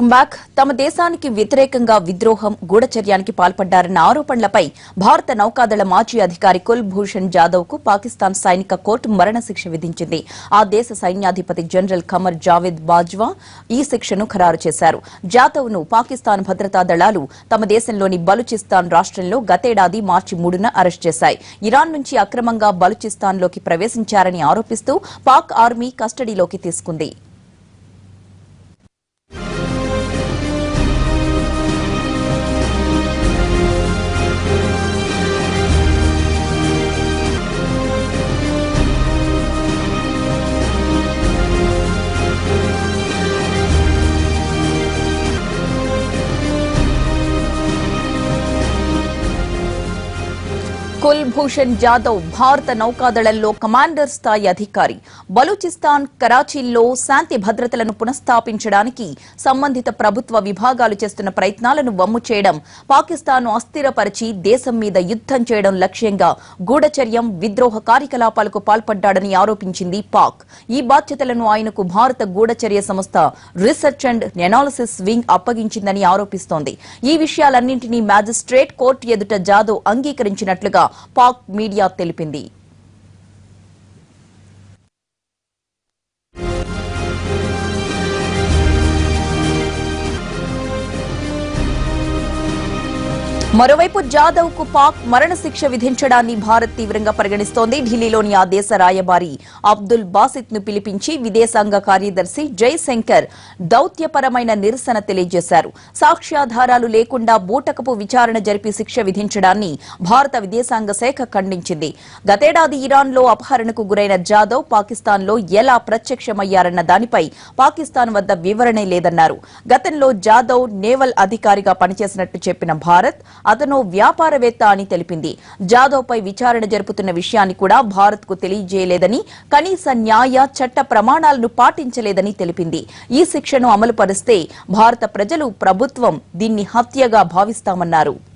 Back తమ దేశానికి వ్యతిరేకంగా విద్రోహం గూఢచర్యానికి పాల్పడ్డారన్న ఆరోపణలపై భారత నౌకాదళ మాజీ అధికారి కుల్భూషణ్ జాదవ్కు పాకిస్తాన్ సైనిక కోర్టు మరణశిక్ష విధించింది. ఆ దేశ సైన్యాధిపతి జనరల్ ఖమర్ జావేద్ బాజ్వా ఈ శిక్షను ఖరారు చేశారు. జాదవ్ను పాకిస్తాన్ భద్రతా దళాలు తమ దేశంలోని బలూచిస్తాన్ రాష్ట్రంలో గతేడాది మార్చి మూడున అరెస్ట్ చేశాయి. ఇరాన్ నుంచి అక్రమంగా బలూచిస్తాన్లోకి ప్రవేశించారని ఆరోపిస్తూ పాక్ ఆర్మీ కస్టడీలోకి తీసుకుంది. కుల్భూషణ్ జాదవ్ భారత నౌకాదళంలో కమాండర్ స్థాయి అధికారి. బలూచిస్తాన్ కరాచీల్లో శాంతి భద్రతలను పునఃస్థాపించడానికి సంబంధిత ప్రభుత్వ విభాగాలు చేస్తున్న ప్రయత్నాలను వమ్ము చేయడం పాకిస్తాన్ను అస్థిరపరిచి దేశం మీద యుద్దం చేయడం లక్ష్యంగా గూఢచర్యం విద్రోహ కార్యకలాపాలకు పాల్పడ్డాడని ఆరోపించింది పాక్. ఈ బాధ్యతలను ఆయనకు భారత గూఢచర్య సంస్థ రీసెర్చ్ అండ్ ఎనాలిసిస్ వింగ్ అప్పగించిందని ఆరోపిస్తోంది. ఈ విషయాలన్నింటినీ మ్యాజిస్ట్రేట్ కోర్టు ఎదుట జాదవ్ అంగీకరించినట్లుగా పాక్ మీడియా తెలిపింది. మరోవైపు జాదవ్కు పాక్ మరణశిక్ష విధించడాన్ని భారత్ తీవ్రంగా పరిగణిస్తోంది. ఢిల్లీలోని ఆ దేశ రాయబారి అబ్దుల్ బాసిత్ను పిలిపించి విదేశాంగ కార్యదర్శి జైశంకర్ దౌత్యపరమైన నిరసన తెలియజేశారు. సాక్ష్యాధారాలు లేకుండా బూటకపు విచారణ జరిపి శిక్ష విధించడాన్ని భారత విదేశాంగ శాఖ ఖండించింది. గతేడాది ఇరాన్లో అపహరణకు గురైన జాదవ్ పాకిస్తాన్లో ఎలా ప్రత్యక్షమయ్యారన్న దానిపై పాకిస్తాన్ వద్ద వివరణే లేదన్నారు. గతంలో జాదవ్ నేవల్ అధికారిగా పనిచేసినట్టు చెప్పిన భారత్ అతను వ్యాపారవేత్త అని తెలిపింది. జాదవ్పై విచారణ జరుపుతున్న విషయాన్ని కూడా భారత్కు తెలియజేయలేదని కనీస న్యాయ చట్ట ప్రమాణాలను పాటించలేదని తెలిపింది. ఈ శిక్షను అమలు పరిస్తే భారత ప్రజలు ప్రభుత్వం దీన్ని హత్యగా భావిస్తామన్నారు.